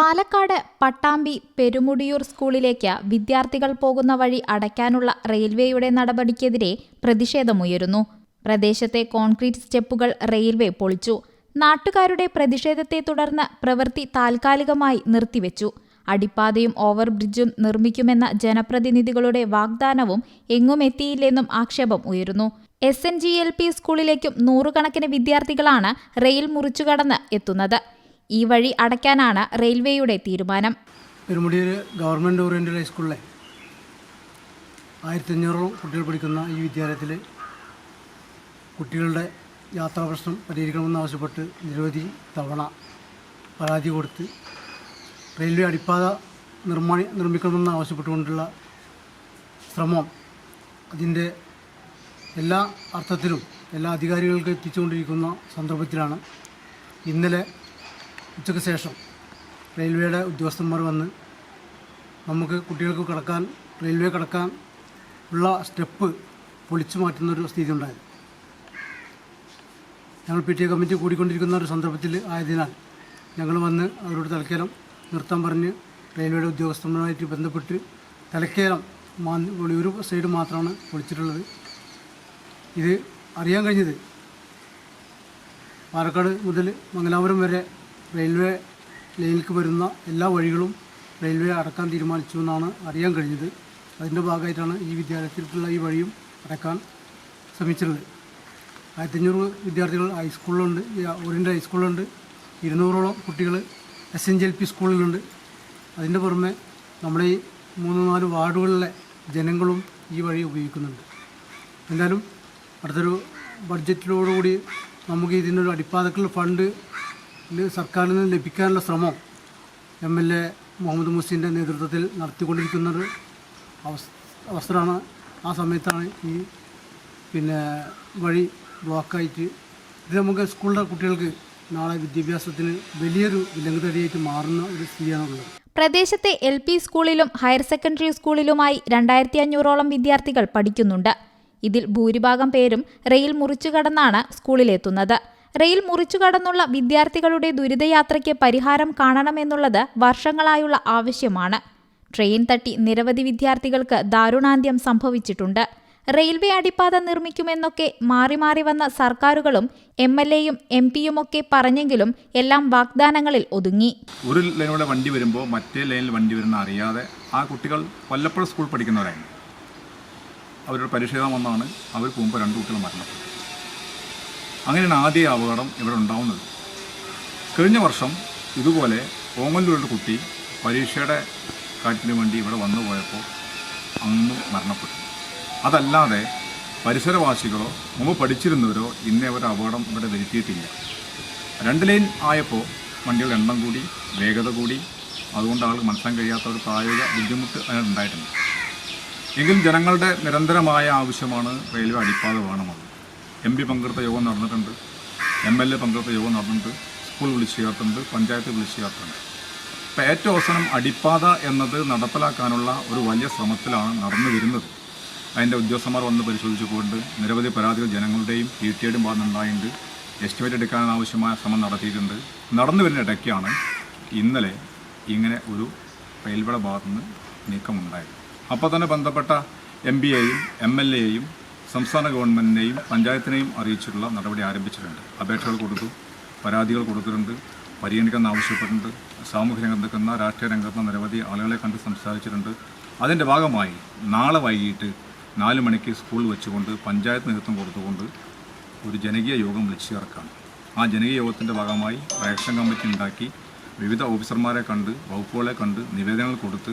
പാലക്കാട് പട്ടാമ്പി പെരുമുടിയൂർ സ്കൂളിലേക്ക് വിദ്യാർത്ഥികൾ പോകുന്ന വഴി അടയ്ക്കാനുള്ള റെയിൽവേയുടെ നടപടിക്കെതിരെ പ്രതിഷേധമുയരുന്നു. പ്രദേശത്തെ കോൺക്രീറ്റ് സ്റ്റെപ്പുകൾ റെയിൽവേ പൊളിച്ചു. നാട്ടുകാരുടെ പ്രതിഷേധത്തെ തുടർന്ന് പ്രവൃത്തി താൽക്കാലികമായി നിർത്തിവെച്ചു. അടിപ്പാതയും ഓവർബ്രിഡ്ജും നിർമ്മിക്കുമെന്ന ജനപ്രതിനിധികളുടെ വാഗ്ദാനവും എങ്ങും എത്തിയില്ലെന്നും ആക്ഷേപം ഉയരുന്നു. S N G L P സ്കൂളിലേക്കും നൂറുകണക്കിന് വിദ്യാർത്ഥികളാണ് റെയിൽ മുറിച്ചുകടന്ന് എത്തുന്നത്. ഈ വഴി അടയ്ക്കാനാണ് റെയിൽവേയുടെ തീരുമാനം. പെരുമുടിയിൽ ഗവൺമെന്റ് ഓറിയന്റഡ് ഹൈസ്കൂളിലെ ആയിരത്തി അഞ്ഞൂറോളം കുട്ടികൾ പഠിക്കുന്ന ഈ വിദ്യാലയത്തിൽ കുട്ടികളുടെ യാത്രാ പ്രശ്നം പരിഹരിക്കണമെന്നാവശ്യപ്പെട്ട് നിരവധി തവണ പരാതി കൊടുത്ത് റെയിൽവേ അടിപ്പാത നിർമ്മാണി നിർമ്മിക്കണമെന്ന് ആവശ്യപ്പെട്ടുകൊണ്ടുള്ള ശ്രമം അതിന്റെ എല്ലാ അർത്ഥത്തിലും എല്ലാ അധികാരികൾക്കും എത്തിച്ചുകൊണ്ടിരിക്കുന്ന സന്ദർഭത്തിലാണ്. ഇന്നലെ ഉച്ചയ്ക്ക് ശേഷം റെയിൽവേയുടെ ഉദ്യോഗസ്ഥന്മാർ വന്ന് നമുക്ക് കുട്ടികൾക്ക് കടക്കാൻ റെയിൽവേ കടക്കാൻ ഉള്ള സ്റ്റെപ്പ് പൊളിച്ചു മാറ്റുന്നൊരു സ്ഥിതി ഉണ്ടായത് ഞങ്ങൾ പി ടി എ കമ്മിറ്റി കൂടിക്കൊണ്ടിരിക്കുന്ന ഒരു സന്ദർഭത്തിൽ ആയതിനാൽ ഞങ്ങൾ വന്ന് അവരോട് തലക്കേലം നിർത്താൻ പറഞ്ഞ് റെയിൽവേയുടെ ഉദ്യോഗസ്ഥന്മാരുമായിട്ട് ബന്ധപ്പെട്ട് തലക്കേലം മാ ഒരു സൈഡ് മാത്രമാണ് പൊളിച്ചിട്ടുള്ളത്. ഇത് അറിയാൻ കഴിഞ്ഞത് പാലക്കാട് മുതൽ മംഗലാപുരം വരെ റെയിൽവേ ലൈനിലേക്ക് വരുന്ന എല്ലാ വഴികളും റെയിൽവേ അടക്കാൻ തീരുമാനിച്ചു എന്നാണ് അറിയാൻ കഴിഞ്ഞത്. അതിന്റെ ഭാഗമായിട്ടാണ് ഈ വിദ്യാലയത്തിലേക്കുള്ള ഈ വഴിയും അടക്കാൻ ശ്രമിച്ചിട്ടുള്ളത് ആയിരത്തി അഞ്ഞൂറ് വിദ്യാർത്ഥികൾ ഹൈസ്കൂളിലുണ്ട് ഓറിയന്റ് ഹൈസ്കൂളിലുണ്ട് ഇരുന്നൂറോളം കുട്ടികൾ S N G L P സ്കൂളിലുണ്ട് അതിന്റെ പുറമെ നമ്മുടെ ഈ മൂന്ന് നാല് വാർഡുകളിലെ ജനങ്ങളും ഈ വഴി ഉപയോഗിക്കുന്നുണ്ട്. എന്തായാലും അടുത്തൊരു ബഡ്ജറ്റിലോടുകൂടി നമുക്ക് ഒരു അടിപ്പാതക്കുള്ള ഫണ്ട് സർക്കാരിൽ നിന്ന് ലഭിക്കാനുള്ള ശ്രമം എം എൽ എ മുഹമ്മദ് മുസ്ലിന്റെ നേതൃത്വത്തിൽ നടത്തിക്കൊണ്ടിരിക്കുന്നൊരു അവസ് അവസരമാണ്. ആ സമയത്താണ് ഈ പിന്നെ വഴി ബ്ലോക്കായിട്ട് ഇത് നമുക്ക് സ്കൂളിലെ കുട്ടികൾക്ക് നാളെ വിദ്യാഭ്യാസത്തിന് വലിയൊരു വിലങ്ങുതടിയായിട്ട് മാറുന്ന ഒരു സ്ഥിതിയാണുള്ളത്. പ്രദേശത്തെ എൽ പി സ്കൂളിലും ഹയർ സെക്കൻഡറി സ്കൂളിലുമായി രണ്ടായിരത്തി അഞ്ഞൂറോളം വിദ്യാർത്ഥികൾ പഠിക്കുന്നുണ്ട്. ഇതിൽ ഭൂരിഭാഗം പേരും റെയിൽ മുറിച്ചു കടന്നാണ് സ്കൂളിലെത്തുന്നത്. റെയിൽ മുറിച്ചു കടന്നുള്ള വിദ്യാർത്ഥികളുടെ ദുരിതയാത്രയ്ക്ക് പരിഹാരം കാണണമെന്നുള്ളത് വർഷങ്ങളായുള്ള ആവശ്യമാണ്. ട്രെയിൻ തട്ടി നിരവധി വിദ്യാർത്ഥികൾക്ക് ദാരുണാന്ത്യം സംഭവിച്ചിട്ടുണ്ട്. റെയിൽവേ അടിപ്പാത നിർമ്മിക്കുമെന്നൊക്കെ മാറി മാറി വന്ന സർക്കാരുകളും എം എൽ എയും എം പിയുമൊക്കെ പറഞ്ഞെങ്കിലും എല്ലാം വാഗ്ദാനങ്ങളിൽ ഒതുങ്ങി. ഒരു ലൈനിലൂടെ വണ്ടി വരുമ്പോൾ മറ്റേ ലൈനിൽ വണ്ടി വരുന്ന അറിയാതെ ആ കുട്ടികൾ വല്ലപ്പോഴും സ്കൂൾ പഠിക്കുന്നവരായിരുന്നു അവരുടെ പരിശീലനം വന്നാണ് അവർ പോകുമ്പോൾ രണ്ട് കുട്ടികൾ മരണപ്പെട്ടു അങ്ങനെയാണ് ആദ്യ അപകടം ഇവിടെ ഉണ്ടാവുന്നത്. കഴിഞ്ഞ വർഷം ഇതുപോലെ ഓങ്ങല്ലൂരുടെ കുട്ടി പരീക്ഷയുടെ കാറ്റിന് വേണ്ടി ഇവിടെ വന്നു പോയപ്പോൾ അന്ന് മരണപ്പെട്ടു. അതല്ലാതെ പരിസരവാസികളോ മുമ്പ് പഠിച്ചിരുന്നവരോ ഇന്നേ ഒരു അപകടം ഇവിടെ വരുത്തിയിട്ടില്ല. രണ്ട് ലൈൻ ആയപ്പോൾ വണ്ടികളുടെ എണ്ണം കൂടി വേഗത കൂടി അതുകൊണ്ട് ആൾ മനസ്സിലാൻ കഴിയാത്ത ഒരു പ്രായോഗിക ബുദ്ധിമുട്ട് അതിനുണ്ടായിട്ടുണ്ട്. എങ്കിലും ജനങ്ങളുടെ നിരന്തരമായ ആവശ്യമാണ് റെയിൽവേ അടിപ്പാത വേണമെന്ന് എം പി പങ്കെടുത്ത യോഗം നടന്നിട്ടുണ്ട്. എം എൽ എ പങ്കെടുത്ത യോഗം നടന്നിട്ടുണ്ട്. സ്കൂൾ വിളിച്ചു ചേർത്തിട്ടുണ്ട്. പഞ്ചായത്ത് വിളിച്ചു ചേർത്തിട്ടുണ്ട്. അപ്പോൾ ഏറ്റവും അവസാനം അടിപ്പാത എന്നത് നടപ്പിലാക്കാനുള്ള ഒരു വലിയ ശ്രമത്തിലാണ് നടന്നു വരുന്നത്. അതിന്റെ ഉദ്യോഗസ്ഥന്മാർ വന്ന് പരിശോധിച്ചുകൊണ്ട് നിരവധി പരാതികൾ ജനങ്ങളുടെയും പി ടി ഐയുടെയും ഭാഗത്തുനിന്നുണ്ടായിട്ടുണ്ട് എസ്റ്റിമേറ്റ് എടുക്കാൻ ആവശ്യമായ ശ്രമം നടത്തിയിട്ടുണ്ട്. നടന്നു വരുന്ന ഇടയ്ക്കാണ് ഇന്നലെ ഇങ്ങനെ ഒരു റെയിൽവേയുടെ ഭാഗത്തുനിന്ന് നീക്കമുണ്ടായത്. അപ്പോൾ തന്നെ ബന്ധപ്പെട്ട എം പി എയും എം എൽ എയും സംസ്ഥാന ഗവൺമെന്റിനെയും പഞ്ചായത്തിനെയും അറിയിച്ചിട്ടുള്ള നടപടി ആരംഭിച്ചിട്ടുണ്ട്. അപേക്ഷകൾ കൊടുത്തു പരാതികൾ കൊടുത്തിട്ടുണ്ട് പരിഗണിക്കാൻ ആവശ്യപ്പെട്ടിട്ടുണ്ട് സാമൂഹ്യ രംഗത്ത് നിൽക്കുന്ന രാഷ്ട്രീയ രംഗത്ത് നിരവധി ആളുകളെ കണ്ട് സംസാരിച്ചിട്ടുണ്ട്. അതിന്റെ ഭാഗമായി നാളെ വൈകിട്ട് നാല് മണിക്ക് സ്കൂൾ വെച്ചുകൊണ്ട് പഞ്ചായത്ത് നേതൃത്വം കൊടുത്തുകൊണ്ട് ഒരു ജനകീയ യോഗം വിളിച്ചു ചേർക്കാണ് ആ ജനകീയ യോഗത്തിന്റെ ഭാഗമായി റേഷൻ കമ്മിറ്റി ഉണ്ടാക്കി വിവിധ ഓഫീസർമാരെ കണ്ട് വകുപ്പുകളെ കണ്ട് നിവേദനങ്ങൾ കൊടുത്ത്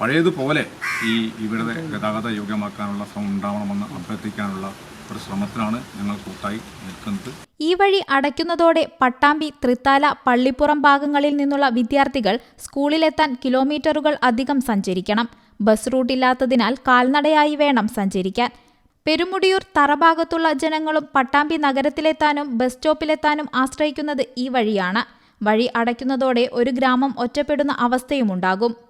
പഴയതുപോലെ ഈ ഇവിടുത്തെ ഗതാഗത യോഗ്യമാക്കാനുള്ള ശ്രമം ഉണ്ടാവണമെന്ന് അഭ്യർത്ഥിക്കാനുള്ള ഒരു ശ്രമത്തിലാണ് ഞങ്ങൾ കൂട്ടായി നിൽക്കുന്നത്. ഈ വഴി അടയ്ക്കുന്നതോടെ പട്ടാമ്പി തൃത്താല പള്ളിപ്പുറം ഭാഗങ്ങളിൽ നിന്നുള്ള വിദ്യാർത്ഥികൾ സ്കൂളിലെത്താൻ കിലോമീറ്ററുകൾ അധികം സഞ്ചരിക്കണം. ബസ് റൂട്ടില്ലാത്തതിനാൽ കാൽനടയായി വേണം സഞ്ചരിക്കാൻ. പെരുമുടിയൂർ തറഭാഗത്തുള്ള ജനങ്ങളും പട്ടാമ്പി നഗരത്തിലെത്താനും ബസ് സ്റ്റോപ്പിലെത്താനും ആശ്രയിക്കുന്നത് ഈ വഴിയാണ്. വഴി അടയ്ക്കുന്നതോടെ ഒരു ഗ്രാമം ഒറ്റപ്പെടുന്ന അവസ്ഥയുമുണ്ടാകും.